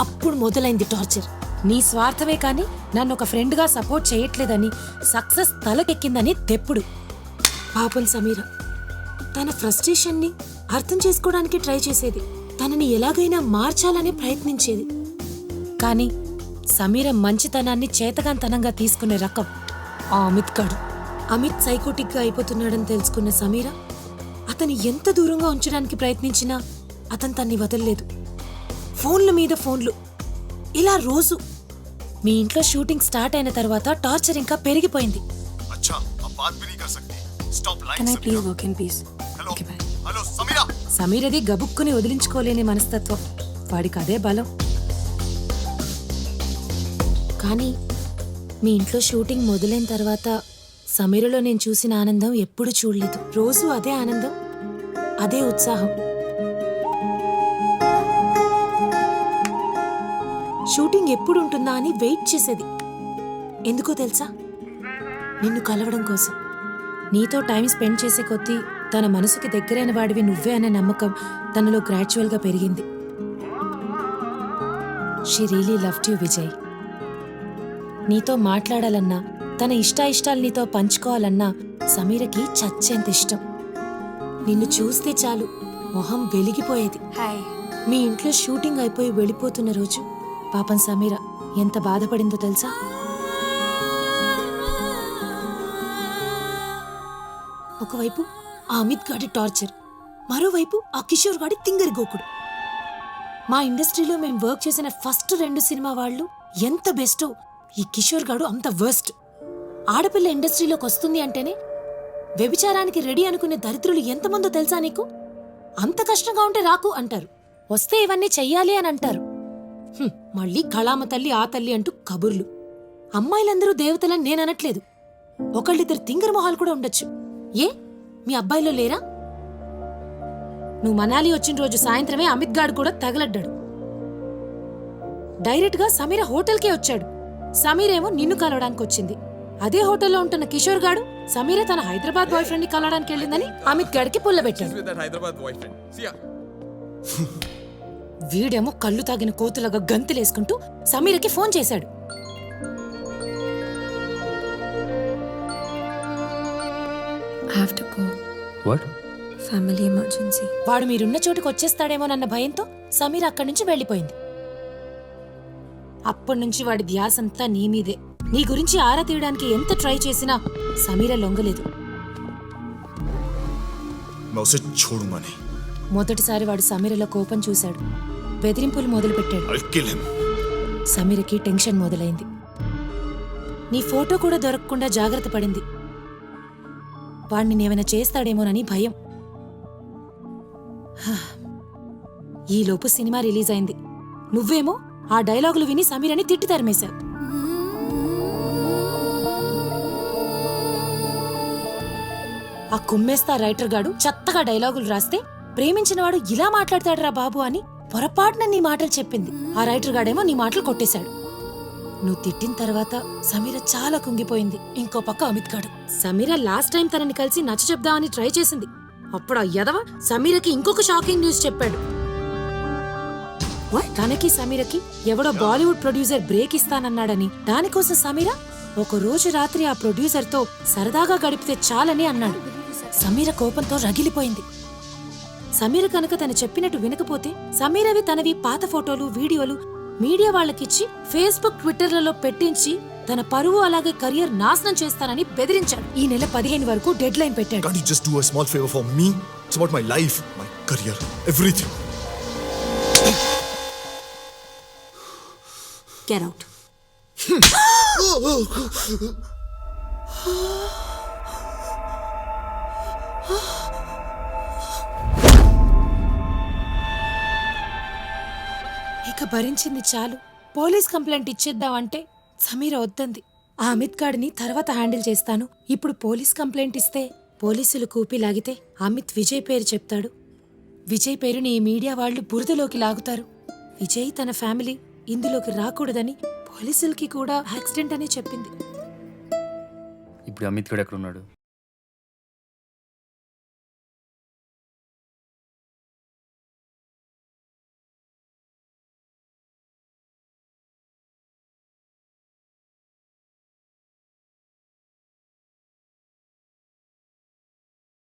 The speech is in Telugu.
అప్పుడు మొదలైంది టార్చర్. నీ స్వార్థమే కానీ నన్ను ఒక ఫ్రెండ్గా సపోర్ట్ చేయట్లేదని సక్సెస్ తలకెక్కిందని తెప్పుడు. పాపం సమీర తన ఫ్రస్ట్రేషన్ని అర్థం చేసుకోవడానికి ట్రై చేసేది తనని ఎలాగైనా మార్చాలని ప్రయత్నించేది. కానీ సమీర మంచితనాన్ని చేతగాంతనంగా తీసుకునే రకం ఆ అమిత్ కాడు. అమిత్ సైకోటిక్గా అయిపోతున్నాడని తెలుసుకున్న సమీర అతని ఎంత దూరంగా ఉంచడానికి ప్రయత్నించినా అతను తన్ని వదలలేదు. ఫోన్ల మీద ఫోన్లు ఇలా రోజు మీ ఇంట్లో షూటింగ్ స్టార్ట్ అయిన తర్వాత టార్చర్ ఇంకా పెరిగిపోయింది अच्छा अब बात भी नहीं कर सकती stop line Can I please walk in peace? Hello Okay, bye. Hello Sameera సమీరది గబుక్కుని వదిలించుకోలేని మనస్తత్వం వాడికి అదే బలం కానీ మీ ఇంట్లో షూటింగ్ మొదలైన తర్వాత సమీరలో నేను చూసిన ఆనందం ఎప్పుడు చూడలేదు రోజు అదే ఆనందం అదే ఉత్సాహం షూటింగ్ ఎప్పుడు ఉంటుందా అని వెయిట్ చేసేది. ఎందుకో తెలుసా? నిన్ను కలవడం కోసం. నీతో టైం స్పెండ్ చేసే కొద్దీ తన మనసుకి దగ్గరైన వాడివి నువ్వే అనే నమ్మకం తనలో గ్రాడ్యువల్గా పెరిగింది. She really loved you Vijay నీతో మాట్లాడాలన్నా తన ఇష్టాయిష్టాలు నీతో పంచుకోవాలన్నా సమీరకి చచ్చేంత ఇష్టం. నిన్ను చూస్తే చాలు మొహం వెలిగిపోయేది. మీ ఇంట్లో షూటింగ్ అయిపోయి వెళ్ళిపోతున్న రోజు పాపం సమీర ఎంత బాధపడిందో తెలుసా? ఒకవైపు ఆ అమిత్ గాడి టార్చర్ మరోవైపు ఆ కిషోర్ గాడి తింగరి గోకుడు. మా ఇండస్ట్రీలో మేము వర్క్ చేసిన ఫస్ట్ రెండు సినిమా వాళ్ళు ఎంత బెస్టో ఈ కిషోర్ గాడు అంత వర్స్ట్. ఆడపిల్ల ఇండస్ట్రీలోకి వస్తుంది అంటేనే వ్యభిచారానికి రెడీ అనుకునే దరిద్రులు ఎంతమందో తెలుసా నీకు? అంత కష్టంగా ఉంటే రాకు అంటారు. వస్తే ఇవన్నీ చెయ్యాలి అని అంటారు. మళ్ళీ కళామ తల్లి ఆ తల్లి అంటూ కబుర్లు. అమ్మాయిలందరూ దేవతలని నేననట్లేదు ఒకళ్ళిద్దరు తింగర మొహాలు కూడా ఉండొచ్చు. ఏ? మీ అబ్బాయిలో లేరా? నువ్వు మనాలి వచ్చిన రోజు సాయంత్రమే అమిత్ గాడు కూడా తగలడ్డాడు. డైరెక్ట్గా సమీర హోటల్కే వచ్చాడు. సమీరేమో నిన్ను కలవడానికి వచ్చింది. అదే హోటల్లో ఉంటున్న కిషోర్ గాడు సమీర తన హైదరాబాద్ బాయ్ ఫ్రెండ్ని కలవడానికి వెళ్ళిందని అమిత్ గాడికి పుల్లబెట్టాడు ya. వీడేమో కళ్ళు తాగిన కోతులాగా గంతులేసుకుంటూ సమీరకి ఫోన్ చేశాడు I have to go. What Family emergency. వాడు మీరున్న చోటుకు వచ్చేస్తాడేమోనన్న భయంతో సమీర అక్కడి నుంచి వెళ్ళిపోయింది అప్పటి నుంచి వాడి ధ్యాసంతా నీ మీదే నీ గురించి ఆరా తీయడానికి ఎంత ట్రై చేసినా సమీర లొంగలేదు मैं उसे छोड़ूंगा नहीं మొదటిసారి వాడు సమీరలో కోపం చూశాడు. బెదిరింపులు మొదలుపెట్టాడు. సమీరకి టెన్షన్ మొదలైంది. నీ ఫోటో కూడా దొరకకుండా జాగ్రత్త పడింది. వాణ్ణి నేమైనా చేస్తాడేమోనని భయం. ఈలోపు సినిమా రిలీజ్ అయింది. నువ్వేమో ఆ డైలాగులు విని సమీరని తిట్టి తరిమేశావు. ఆ కుమ్మేస్తా రైటర్ గాడు చెత్తగా డైలాగులు రాస్తే ప్రేమించినవాడు ఇలా మాట్లాడతాడురా బాబు అని పొరపాటున నీ మాటలు చెప్పింది. ఆ రైటర్ గాడేమో నీ మాటలు కొట్టేశాడు. నువ్వు తిట్టిన తర్వాత సమీర చాలా కుంగిపోయింది. ఇంకో పక్క అమిత్ గాడు. సమీర లాస్ట్ టైం తనని కలిసి నచ్చ చెప్దామని ట్రై చేసింది. అప్పుడు ఆ యదవ సమీరకి ఇంకొక షాకింగ్ న్యూస్ చెప్పాడు. తనకి సమీరకి? ఎవడో బాలీవుడ్ ప్రొడ్యూసర్ బ్రేక్ ఇస్తానన్నాడని. దానికోసం సమీర ఒక రోజు రాత్రి ఆ ప్రొడ్యూసర్తో సరదాగా గడిపితే చాలని అన్నాడు. సమీర కోపంతో రగిలిపోయింది. సమీర కనుక తను చెప్పినట్టు వినకపోతే సమీరవి తనవి పాత ఫోటోలు వీడియోలు మీడియా వాళ్ళకిచ్చి ఫేస్బుక్ ట్విట్టర్లలో పెట్టించి తన పరువు అలాగే కెరియర్ నాశనం చేస్తానని బెదిరించాడు ఈ నెల పదిహేను వరకు డెడ్ లైన్ పెట్టాడు Can't you just do a small favor for me? It's about my life, my career, everything. Get out. ఇక భరించింది చాలు. పోలీస్ కంప్లైంట్ ఇచ్చేద్దామంటే సమీర వద్దంది. ఆ అమిత్ గాడిని తర్వాత హ్యాండిల్ చేస్తాను. ఇప్పుడు పోలీస్ కంప్లైంట్ ఇస్తే పోలీసులు కూపి లాగితే అమిత్ విజయ్ పేరు చెప్తాడు. విజయ్ పేరుని ఈ మీడియా వాళ్ళు బురదలోకి లాగుతారు. విజయ్ తన ఫ్యామిలీ ఇందులోకి రాకూడదని పోలీసులకి కూడా యాక్సిడెంట్ అని చెప్పింది. ఇప్పుడు అమిత్ గడ్ ఎక్కడ ఉన్నాడు